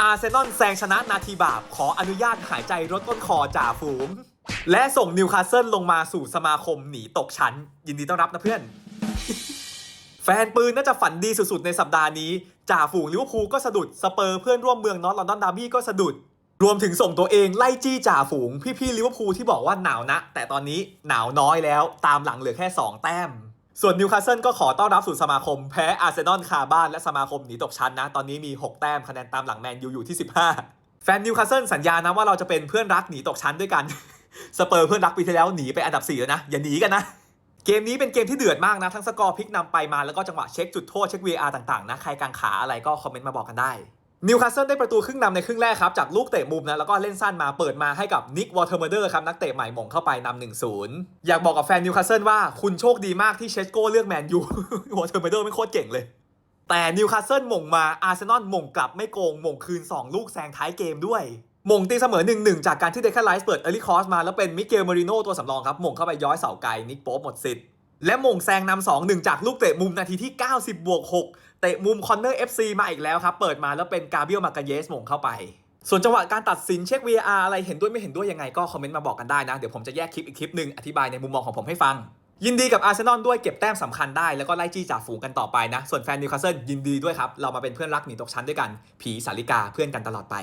อาร์เซนอลแซงชนะนาทีบาป ขออนุญาตหายใจรถต้นคอจ่าฝูง และส่งนิวคาสเซิลลงมาสู่สมาคมหนีตกชั้น ยินดีต้อนรับนะเพื่อน แฟนปืนน่าจะฝันดีสุดๆ ในสัปดาห์นี้ จ่าฝูงลิเวอร์พูลก็สะดุด สเปอร์เพื่อนร่วมเมืองนอตลอนดอนดาร์บี้ก็สะดุด รวมถึงส่งตัวเองไล่จี้จ่าฝูง พี่ๆลิเวอร์พูลที่บอกว่าหนาวนะ แต่ตอนนี้หนาวน้อยแล้ว ตามหลังเหลือแค่ 2 แต้ม ส่วนนิวคาสเซิลก็ขอต้อนรับสู่สมาคม แพ้อาร์เซนอลคาบ้านและสมาคมหนีตกชั้นนะ ตอนนี้มี 6 แต้มคะแนนตามหลังแมนยูอยู่ที่ 15 แฟนนิวคาสเซิลสัญญานะว่าเราจะเป็นเพื่อนรักหนีตกชั้นด้วยกัน สเปอร์เพื่อนรักปีที่แล้วหนีไปอันดับ4แล้วนะ อย่าหนีกันนะ เกมนี้เป็นเกมที่เดือดมากนะ ทั้งสกอร์พลิกนำไปมาแล้วก็จังหวะเช็คจุดโทษเช็ค VR ต่างๆนะใครกังขาอะไรก็คอมเมนต์มาบอกกันได้ นิวคาสเซิลได้ประตูครึ่งนำในครึ่งแรกครับ จากลูกเตะมุมนะแล้วก็เล่นสั้นมาเปิดมาให้กับนิกวอเทอร์เมเดอร์ครับ นักเตะใหม่หม่งเข้าไปนำหนึ่งศูนย์อยากบอกกับแฟนนิวคาสเซิลว่าคุณโชคดีมากที่เชสโก้เลือกแมนยูวอเทอร์เมเดอร์ไม่โคตรเก่งเลย แต่นิวคาสเซิลหม่งมาอาร์เซนอลหม่งกลับไม่โกงหม่งคืน 2 ลูกแซงท้ายเกมด้วยหม่งตีเสมอ 1-1 จากการที่เดคแคไลส์เปิดเอลิคอสมาแล้วเป็นมิเกลมาริโนตัวสำรองครับหม่งเข้าไปย้อยเสาไกลนิกโป๊ปหมดสิทธิ์ และมงแซงนำ2 1จากลูกเตะมุมนาทีที่ 90 บวก 6 เตะมุมคอนเนอร์ FC มาอีกแล้วครับ เปิดมาแล้วเป็นกาเบียลมากาเยสมงเข้าไป ส่วนจังหวะการตัดสินเช็ค VR อะไรเห็นด้วยไม่เห็นด้วยยังไงก็คอมเมนต์มาบอกกันได้นะ เดี๋ยวผมจะแยกคลิปอีกคลิปหนึ่งอธิบายในมุมมองของผมให้ฟัง ยินดีกับอาร์เซนอลด้วยเก็บแต้มสำคัญได้แล้วก็ไล่จี้จ่าฝูงกันต่อไปนะ ส่วนแฟนนิวคาสเซิลยินดีด้วยครับเรามาเป็นเพื่อนรักหนีตกชั้นด้วยกัน ผีสาริกาเพื่อนกันตลอดไป